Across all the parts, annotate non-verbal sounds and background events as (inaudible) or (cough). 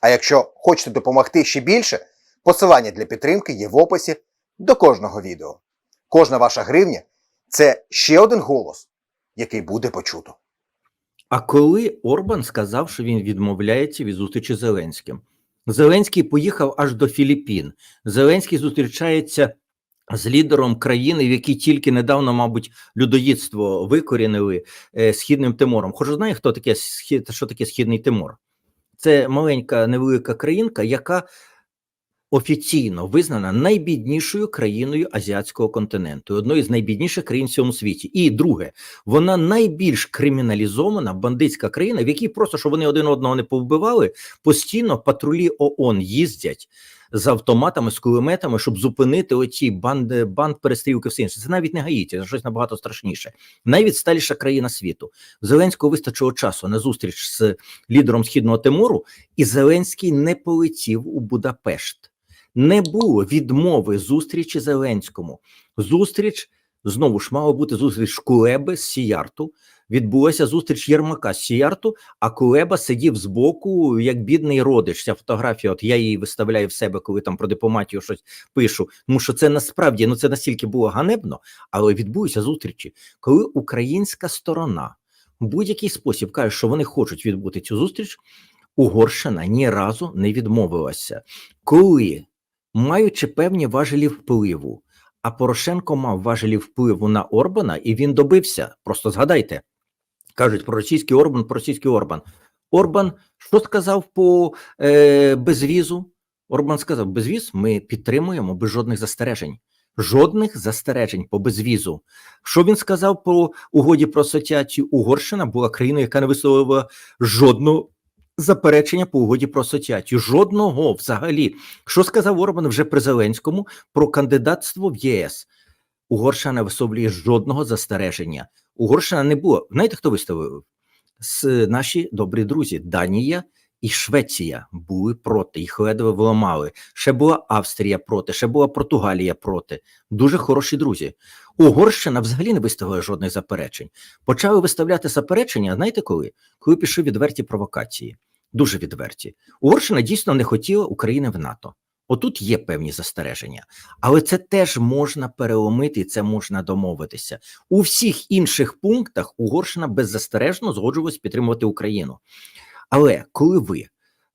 А якщо хочете допомогти ще більше, посилання для підтримки є в описі до кожного відео. Кожна ваша гривня це ще один голос, який буде почуто. А коли Орбан сказав, що він відмовляється від зустрічі з Зеленським, Зеленський поїхав аж до Філіппін. Зеленський зустрічається з лідером країни, в якій тільки недавно, мабуть, людоїдство викорінили е, східним Тимором. Хоч знає, хто таке схід, що таке східний Тимор? Це маленька невелика країнка, яка офіційно визнана найбіднішою країною азіатського континенту, одною з найбідніших країн в цьому світі. І друге, вона найбільш криміналізована бандитська країна, в якій просто що вони один одного не повбивали, постійно патрулі ООН їздять. З автоматами, з кулеметами, щоб зупинити оці банди банд перестрілки все інше. Це навіть не Гаїті, це щось набагато страшніше. Найвідсталіша країна світу. Зеленського вистачило часу на зустріч з лідером східного Тимору, і Зеленський не полетів у Будапешт. Не було відмови зустрічі Зеленському. Зустріч знову ж мала бути зустріч Кулеби з Сіярту. Відбулася зустріч Єрмака з Сіярту, а Кулеба сидів збоку, як бідний родич. Ця фотографія, от я її виставляю в себе, коли там про дипломатію щось пишу. Тому що це насправді ну це настільки було ганебно, але відбулися зустрічі, коли українська сторона в будь-який спосіб каже, що вони хочуть відбути цю зустріч. Угорщина ні разу не відмовилася, коли маючи певні важелі впливу. А Порошенко мав важелі впливу на Орбана, і він добився. Просто згадайте, кажуть про російський Орбан, про російський Орбан. Орбан що сказав по е, безвізу? Орбан сказав: безвіз ми підтримуємо без жодних застережень. Жодних застережень по безвізу. Що він сказав по угоді про асоціацію? Угорщина була країною, яка не висловила жодного заперечення по угоді про асоціацію. Жодного взагалі. Що сказав Орбан вже при Зеленському про кандидатство в ЄС? Угорщина не висловлює жодного застереження. Угорщина не було. Знаєте, хто виставив? С наші добрі друзі Данія і Швеція були проти, їх ледве вламали. Ще була Австрія проти, ще була Португалія проти. Дуже хороші друзі. Угорщина взагалі не виставила жодних заперечень. Почали виставляти заперечення. Знаєте коли? Коли пішли відверті провокації. Дуже відверті. Угорщина дійсно не хотіла України в НАТО. Отут є певні застереження, але це теж можна переломити, це можна домовитися у всіх інших пунктах. Угорщина беззастережно згоджувалась підтримувати Україну. Але коли ви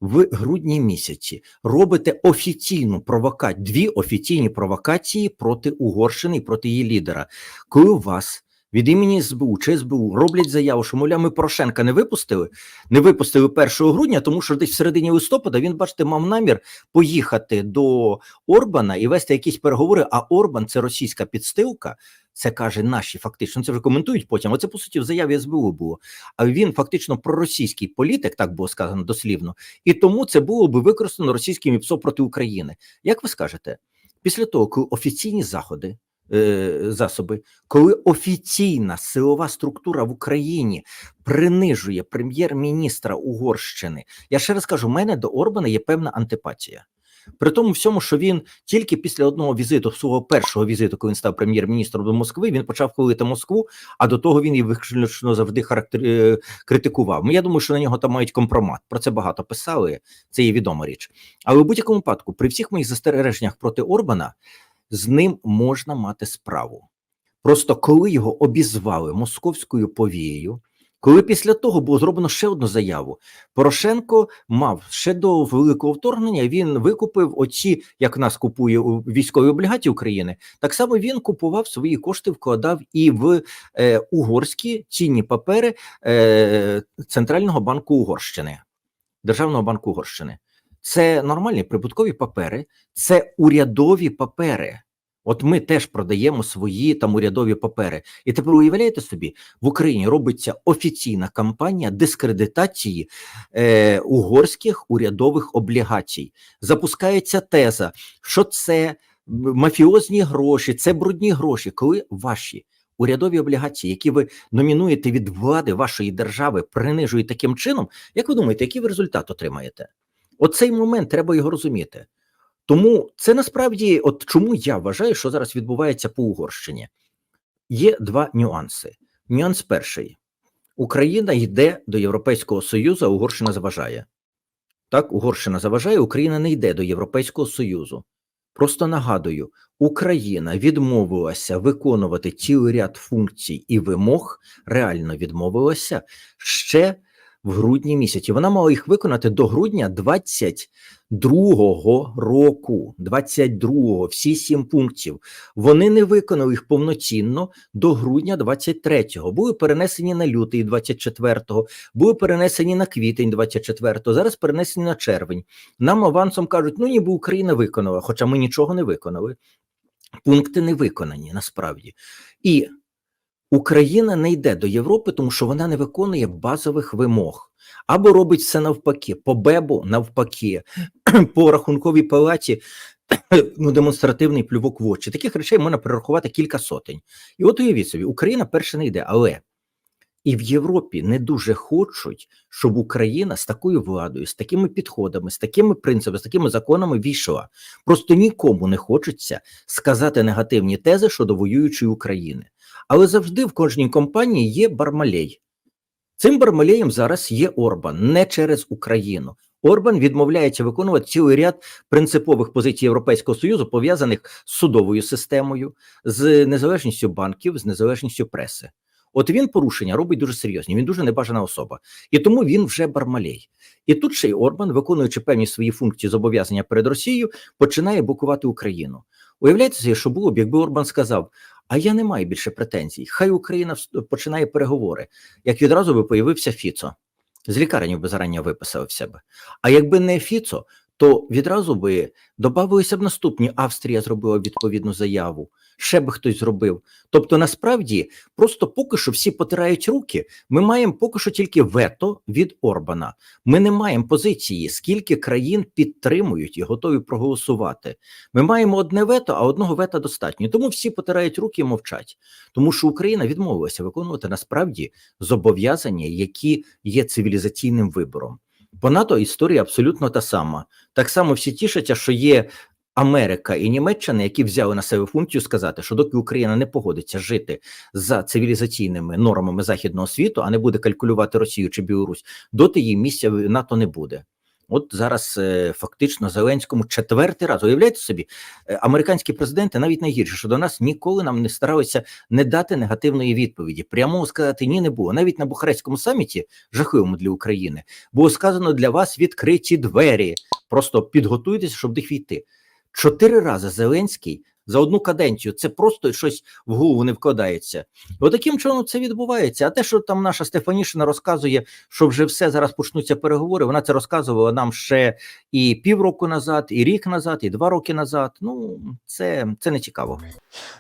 в грудні місяці робите офіційну провокацію, дві офіційні провокації проти Угорщини і проти її лідера, коли у вас від імені СБУ чи СБУ роблять заяву, що мовляв, ми Порошенка не випустили, не випустили 1 грудня, тому що десь в середині листопада він, бачите, мав намір поїхати до Орбана і вести якісь переговори. А Орбан це російська підстилка. Це каже наші фактично. Це вже коментують потім. Оце по суті в заяві СБУ було. А він фактично проросійський політик, так було сказано дослівно, і тому це було би використано російським ІПСО проти України. Як ви скажете, після того, коли офіційні заходи засоби, коли офіційна силова структура в Україні принижує прем'єр-міністра Угорщини, я ще раз кажу, у мене до Орбана є певна антипатія. При тому всьому, що він тільки після одного візиту, свого першого візиту, коли він став прем'єр-міністром до Москви, він почав хвалити Москву, а до того він її виключно завжди характер... е, критикував. Ну, Я думаю, що на нього там мають компромат. Про це багато писали, це є відома річ. Але в будь-якому випадку, при всіх моїх застереженнях проти Орбана, з ним можна мати справу. Просто коли його обізвали московською повією, коли після того було зроблено ще одну заяву, Порошенко мав ще до великого вторгнення. Він викупив оці, як нас купує у військові облігації України. Так само він купував свої кошти, вкладав і в е, угорські цінні папери е, Центрального банку Угорщини, Державного банку Угорщини. Це нормальні прибуткові папери, це урядові папери. От ми теж продаємо свої там урядові папери. І тепер уявляєте собі, в Україні робиться офіційна кампанія дискредитації е, угорських урядових облігацій. Запускається теза, що це мафіозні гроші, це брудні гроші, коли ваші урядові облігації, які ви номінуєте від влади вашої держави, принижують таким чином, як ви думаєте, який ви результат отримаєте? Оцей момент треба його розуміти. Тому це насправді, от чому я вважаю, що зараз відбувається по Угорщині. Є два нюанси. Нюанс перший: Україна йде до Європейського Союзу, а Угорщина заважає. Так, Угорщина заважає, Україна не йде до Європейського Союзу. Просто нагадую, Україна відмовилася виконувати цілий ряд функцій і вимог, реально відмовилася ще в грудні місяці. Вона мала їх виконати до грудня 22-го року. 22-го, всі сім пунктів. Вони не виконали їх повноцінно до грудня 23-го. Були перенесені на лютий 24-го, були перенесені на квітень 24-го, зараз перенесені на червень. Нам авансом кажуть, ну ніби Україна виконала, хоча ми нічого не виконали. Пункти не виконані насправді. І Україна не йде до Європи, тому що вона не виконує базових вимог. Або робить все навпаки, по БЕБу навпаки, (clears throat) по рахунковій палаті (clears throat) ну, демонстративний плювок в очі. Таких речей можна перерахувати кілька сотень. І от уявіть собі, Україна перша не йде, але і в Європі не дуже хочуть, щоб Україна з такою владою, з такими підходами, з такими принципами, з такими законами війшла. Просто нікому не хочеться сказати негативні тези щодо воюючої України. Але завжди в кожній компанії є бармалей. Цим бармалеєм зараз є Орбан, не через Україну. Орбан відмовляється виконувати цілий ряд принципових позицій Європейського Союзу, пов'язаних з судовою системою, з незалежністю банків, з незалежністю преси. От він порушення робить дуже серйозні. Він дуже небажана особа, і тому він вже бармалей. І тут ще й Орбан, виконуючи певні свої функції зобов'язання перед Росією, починає блокувати Україну. Уявляєте що було б, якби Орбан сказав: А я не маю більше претензій. Хай Україна починає переговори. Як відразу би появився Фіцо, з лікарень би зарані виписав в себе. А якби не Фіцо, то відразу би додавалися б наступні. Австрія зробила відповідну заяву, ще би хтось зробив. Тобто, насправді, просто поки що всі потирають руки. Ми маємо поки що тільки вето від Орбана. Ми не маємо позиції, скільки країн підтримують і готові проголосувати. Ми маємо одне вето, а одного вета достатньо. Тому всі потирають руки і мовчать. Тому що Україна відмовилася виконувати насправді зобов'язання, які є цивілізаційним вибором. По НАТО історія абсолютно та сама. Так само всі тішаться, що є Америка і Німеччина, які взяли на себе функцію сказати, що доки Україна не погодиться жити за цивілізаційними нормами західного світу, а не буде калькулювати Росію чи Білорусь, доти її місця в НАТО не буде. От зараз е, фактично Зеленському четвертий раз уявляєте собі, е, американські президенти навіть найгірше, що до нас ніколи нам не старалися не дати негативної відповіді. Прямо сказати ні не було. Навіть на Бухарестському саміті, жахливому для України, було сказано для вас відкриті двері. Просто підготуйтеся, щоб їх війти. Чотири рази Зеленський за одну каденцію. Це просто щось в голову не вкладається. Отаким чином це відбувається. А те, що там наша Стефанішина розказує, що вже все зараз почнуться переговори. Вона це розказувала нам ще і півроку назад, і рік назад, і два роки назад. Ну це, це не цікаво.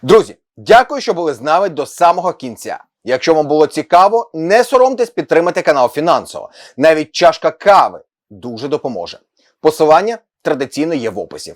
Друзі, дякую, що були з нами до самого кінця. Якщо вам було цікаво, не соромтесь підтримати канал фінансово. Навіть чашка кави дуже допоможе. Посилання традиційно є в описі.